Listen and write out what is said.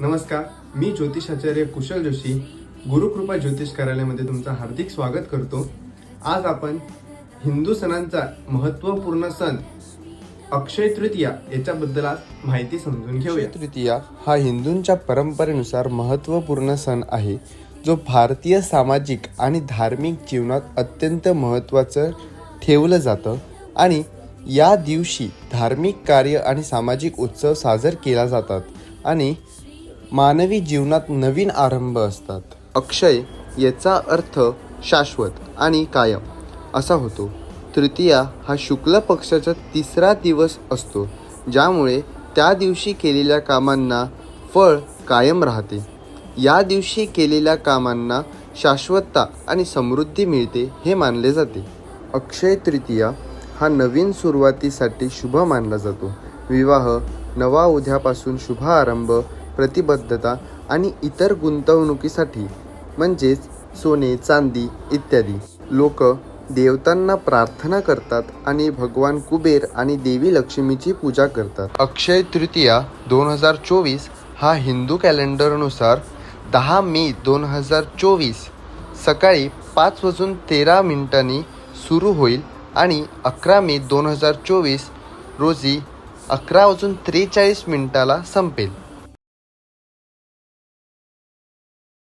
नमस्कार मी ज्योतिषाचार्य कुशल जोशी. गुरुकृपा ज्योतिष कार्यालयामध्ये तुमचं हार्दिक स्वागत करतो. आज आपण हिंदू सणांचा महत्त्वपूर्ण सण अक्षय तृतीया याच्याबद्दल आज माहिती समजून घेऊया. तृतीया हा हिंदूंच्या परंपरेनुसार महत्त्वपूर्ण सण आहे जो भारतीय सामाजिक आणि धार्मिक जीवनात अत्यंत महत्त्वाचं ठेवलं जातं आणि या दिवशी धार्मिक कार्य आणि सामाजिक उत्सव साजर केला जातात. आणि मानवी जीवनात नवीन आरंभ असतात. अक्षय याचा अर्थ शाश्वत आणि कायम. असा होतो. तृतीया हा शुक्ल पक्षाचा तिसरा दिवस असतो ज्यामुळे त्या दिवशी केलेल्या कामांना फळ कायम राहते. या दिवशी केलेल्या कामांना शाश्वतता आणि समृद्धी मिळते हे मानले जाते. अक्षय तृतीया हा नवीन सुरुवातीसाठी शुभ मानला जातो. विवाह नवा उद्यापासून शुभ आरंभ प्रतिबद्धता आणि इतर गुंतवणुकीसाठी म्हणजेच सोने चांदी इत्यादी. लोक देवतांना प्रार्थना करतात आणि भगवान कुबेर आणि देवी लक्ष्मीची पूजा करतात. अक्षय तृतीया दोन हजार चोवीस हा हिंदू कॅलेंडरनुसार दहा मे दोन हजार चोवीस सकाळी पाच वाजून तेरा मिनिटांनी सुरू होईल आणि अकरा मे दोन हजार चोवीस रोजी अकरा वाजून त्रेचाळीस मिनिटाला संपेल.